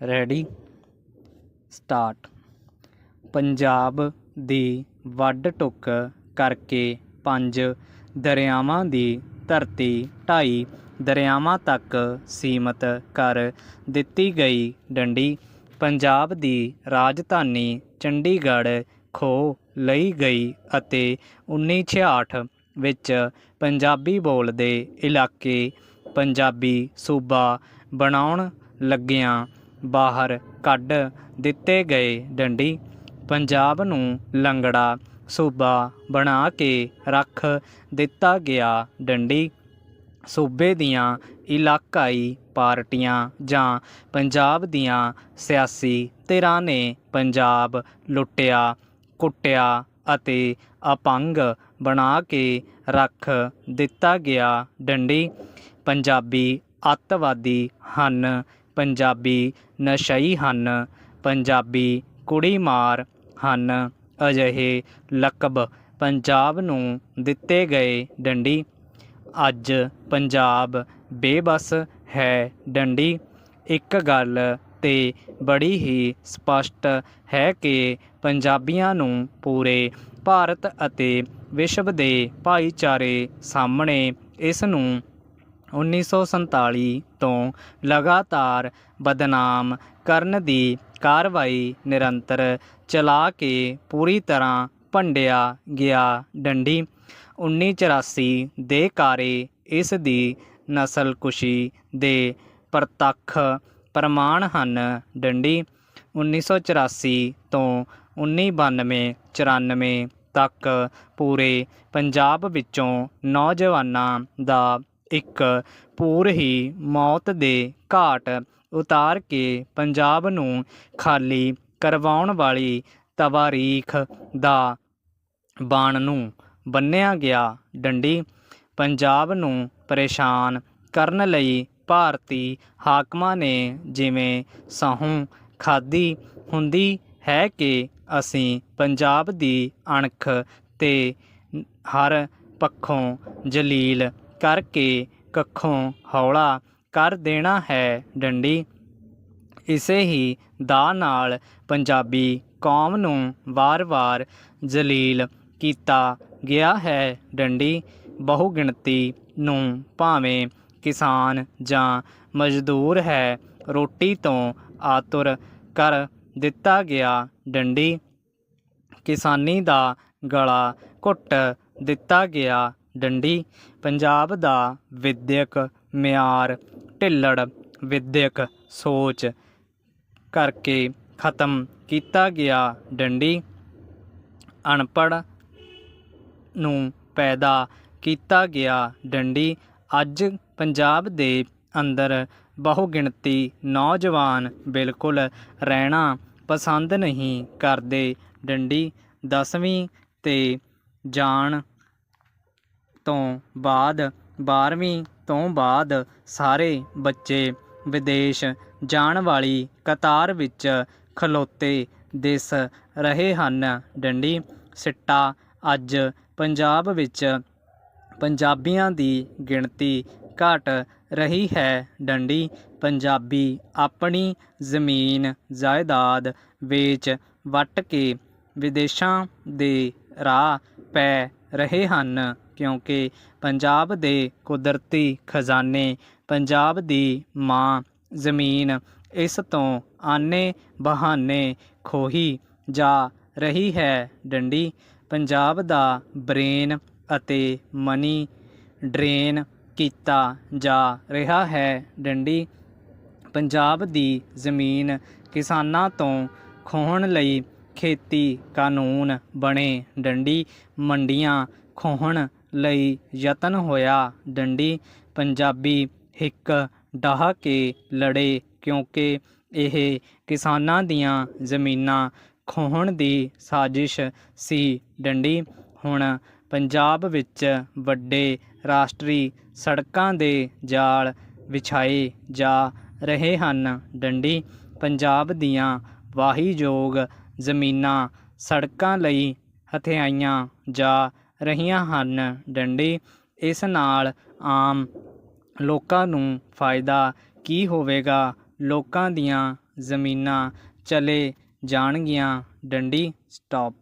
Ready? Start. Punjab ਦੀ ਵੱਡ ਟੁੱਕ ਕਰਕੇ ਪੰਜ ਦਰਿਆਵਾਂ ਦੀ ਧਰਤੀ ਢਾਈ ਦਰਿਆਵਾਂ ਤੱਕ ਸੀਮਤ ਕਰ ਦਿੱਤੀ ਗਈ ਡੰਡੀ। ਪੰਜਾਬ ਦੀ ਰਾਜਧਾਨੀ ਚੰਡੀਗੜ੍ਹ ਖੋਹ ਲਈ ਗਈ ਅਤੇ 1966 ਵਿੱਚ ਪੰਜਾਬੀ ਬੋਲਦੇ ਇਲਾਕੇ ਪੰਜਾਬੀ ਸੂਬਾ ਬਣਾਉਣ ਲੱਗਿਆਂ ਬਾਹਰ ਕੱਢ ਦਿੱਤੇ ਗਏ ਡੰਡੀ। ਪੰਜਾਬ ਨੂੰ ਲੰਗੜਾ ਸੂਬਾ ਬਣਾ ਕੇ ਰੱਖ ਦਿੱਤਾ ਗਿਆ ਡੰਡੀ। ਸੂਬੇ ਦੀਆਂ ਇਲਾਕਾਈ ਪਾਰਟੀਆਂ ਜਾਂ ਪੰਜਾਬ ਦੀਆਂ ਸਿਆਸੀ ਧਿਰਾਂ ਨੇ ਪੰਜਾਬ ਲੁੱਟਿਆ, ਕੁੱਟਿਆ ਅਤੇ ਅਪੰਗ ਬਣਾ ਕੇ ਰੱਖ ਦਿੱਤਾ ਗਿਆ ਡੰਡੀ। ਪੰਜਾਬੀ ਅੱਤਵਾਦੀ ਹਨ ਪੰਜਾਬੀ ਨਸ਼ਈ ਹਨ। ਪੰਜਾਬੀ ਕੁੜੀਮਾਰ ਹਨ। ਅਜਿਹੇ ਲਕਬ ਪੰਜਾਬ ਨੂੰ ਦਿੱਤੇ ਗਏ ਡੰਡੀ। ਅੱਜ ਪੰਜਾਬ ਬੇਬਸ ਹੈ ਡੰਡੀ। ਇੱਕ ਗੱਲ ਤੇ ਬੜੀ ਹੀ ਸਪਸ਼ਟ ਹੈ ਕਿ ਪੰਜਾਬੀਆਂ ਨੂੰ ਪੂਰੇ ਭਾਰਤ ਅਤੇ ਵਿਸ਼ਵ ਦੇ ਭਾਈਚਾਰੇ ਸਾਹਮਣੇ ਇਸ ਨੂੰ 1947 ਤੋਂ ਲਗਾਤਾਰ ਬਦਨਾਮ ਕਰਨ ਦੀ ਕਾਰਵਾਈ ਨਿਰੰਤਰ ਚਲਾ ਕੇ ਪੂਰੀ ਤਰ੍ਹਾਂ ਭੰਡਿਆ ਗਿਆ ਡੰਡੀ। 1984 ਦੇ ਕਾਰੇ ਇਸ ਦੀ ਨਸਲਕੁਸ਼ੀ ਦੇ ਪ੍ਰਤੱਖ ਪ੍ਰਮਾਣ ਹਨ ਡੰਡੀ। 1984 ਤੋਂ 1992 94 ਤੱਕ ਪੂਰੇ ਪੰਜਾਬ ਵਿੱਚੋਂ ਨੌਜਵਾਨਾਂ ਦਾ ਇੱਕ ਪੂਰ ਹੀ ਮੌਤ ਦੇ ਘਾਟ ਉਤਾਰ ਕੇ ਪੰਜਾਬ ਨੂੰ ਖਾਲੀ ਕਰਵਾਉਣ ਵਾਲੀ ਤਵਾਰੀਖ ਦਾ ਬਾਣ ਨੂੰ ਬੰਨਿਆ ਗਿਆ ਡੰਡੀ। ਪੰਜਾਬ ਨੂੰ ਪਰੇਸ਼ਾਨ ਕਰਨ ਲਈ ਭਾਰਤੀ ਹਾਕਮਾਂ ਨੇ ਜਿਵੇਂ ਸਹੁੰ ਖਾਦੀ ਹੁੰਦੀ ਹੈ ਕਿ ਅਸੀਂ ਪੰਜਾਬ ਦੀ ਅਣਖ ਤੇ ਹਰ ਪੱਖੋਂ ਜਲੀਲ ਕਰਕੇ ਕੱਖੋਂ ਹੌਲਾ ਕਰ ਦੇਣਾ ਹੈ ਡੰਡੀ। ਇਸੇ ਹੀ ਦਾ ਨਾਲ ਪੰਜਾਬੀ ਕੌਮ ਨੂੰ ਵਾਰ-ਵਾਰ ਜਲੀਲ ਕੀਤਾ ਗਿਆ ਹੈ ਡੰਡੀ। ਬਹੁਗਿਣਤੀ ਨੂੰ ਭਾਵੇਂ ਕਿਸਾਨ ਜਾਂ ਮਜ਼ਦੂਰ ਹੈ, ਰੋਟੀ ਤੋਂ ਆਤੁਰ ਕਰ ਦਿੱਤਾ ਗਿਆ ਡੰਡੀ। ਕਿਸਾਨੀ ਦਾ ਗਲਾ ਘੁੱਟ ਦਿੱਤਾ ਗਿਆ ਡੰਡੀ, ਪੰਜਾਬ ਦਾ ਵਿਦਿਅਕ ਮਿਆਰ, ਢਿੱਲੜ ਵਿਦਿਅਕ ਸੋਚ ਕਰਕੇ ਖਤਮ ਕੀਤਾ ਗਿਆ ਡੰਡੀ। ਅਨਪੜ੍ਹ ਨੂੰ ਪੈਦਾ ਕੀਤਾ ਗਿਆ ਡੰਡੀ। ਅੱਜ ਪੰਜਾਬ ਦੇ ਅੰਦਰ ਬਹੁਗਿਣਤੀ ਨੌਜਵਾਨ ਬਿਲਕੁਲ ਰਹਿਣਾ ਪਸੰਦ ਨਹੀਂ ਕਰਦੇ ਡੰਡੀ। 10ਵੀਂ ਤੇ ਜਾਣ ਤੋਂ ਬਾਅਦ 12ਵੀਂ ਤੋਂ ਬਾਅਦ ਸਾਰੇ ਬੱਚੇ ਵਿਦੇਸ਼ ਜਾਣ ਵਾਲੀ ਕਤਾਰ ਵਿੱਚ ਖਲੋਤੇ ਦਿਸ ਰਹੇ ਹਨ। ਡੰਡੀ ਸਿੱਟਾ ਅੱਜ ਪੰਜਾਬ ਵਿੱਚ ਪੰਜਾਬੀਆਂ ਦੀ ਗਿਣਤੀ ਘਟ ਰਹੀ ਹੈ। ਡੰਡੀ ਪੰਜਾਬੀ ਆਪਣੀ ਜ਼ਮੀਨ, ਜਾਇਦਾਦ ਵੇਚ ਵੱਟ ਕੇ ਵਿਦੇਸ਼ਾਂ ਦੇ ਰਾਹ ਪੈ ਰਹੇ ਹਨ। ਕਿਉਂਕਿ ਪੰਜਾਬ ਦੇ ਕੁਦਰਤੀ ਖਜ਼ਾਨੇ, ਪੰਜਾਬ ਦੀ ਮਾਂ ਜ਼ਮੀਨ, ਇਸ ਤੋਂ ਆਨੇ ਬਹਾਨੇ ਖੋਹੀ ਜਾ ਰਹੀ ਹੈ ਡੰਡੀ। ਪੰਜਾਬ ਦਾ ਬ੍ਰੇਨ ਅਤੇ ਮਨੀ ਡਰੇਨ ਕੀਤਾ ਜਾ ਰਿਹਾ ਹੈ ਡੰਡੀ। ਪੰਜਾਬ ਦੀ ਜ਼ਮੀਨ ਕਿਸਾਨਾਂ ਤੋਂ ਖੋਹਣ ਲਈ ਖੇਤੀ ਕਾਨੂੰਨ ਬਣੇ ਡੰਡੀ। ਮੰਡੀਆਂ ਖੋਹਣ ਲਈ ਯਤਨ ਹੋਇਆ। ਡੰਡੀ ਪੰਜਾਬੀ ਹਿੱਕ ਡਾਹ ਕੇ ਲੜੇ ਕਿਉਂਕਿ ਇਹ ਕਿਸਾਨਾਂ ਦੀਆਂ ਜ਼ਮੀਨਾਂ ਖੋਹਣ ਦੀ ਸਾਜ਼ਿਸ਼ ਸੀ। ਡੰਡੀ ਹੁਣ ਪੰਜਾਬ ਵਿੱਚ ਵੱਡੇ ਰਾਸ਼ਟਰੀ ਸੜਕਾਂ ਦੇ ਜਾਲ ਵਿਛਾਏ ਜਾ ਰਹੇ ਹਨ। ਡੰਡੀ ਪੰਜਾਬ ਦੀਆਂ ਵਾਹੀਯੋਗ ਜ਼ਮੀਨਾਂ ਸੜਕਾਂ ਲਈ ਹਥਿਆਈਆਂ ਜਾ ਰਹੀਆਂ ਹਨ। ਡੰਡੀ, ਇਸ ਨਾਲ ਆਮ ਲੋਕਾਂ ਨੂੰ ਫਾਇਦਾ ਕੀ ਹੋਵੇਗਾ? ਲੋਕਾਂ ਦੀਆਂ ਜ਼ਮੀਨਾਂ ਚਲੇ ਜਾਣਗੀਆਂ। ਡੰਡੀ ਸਟਾਪ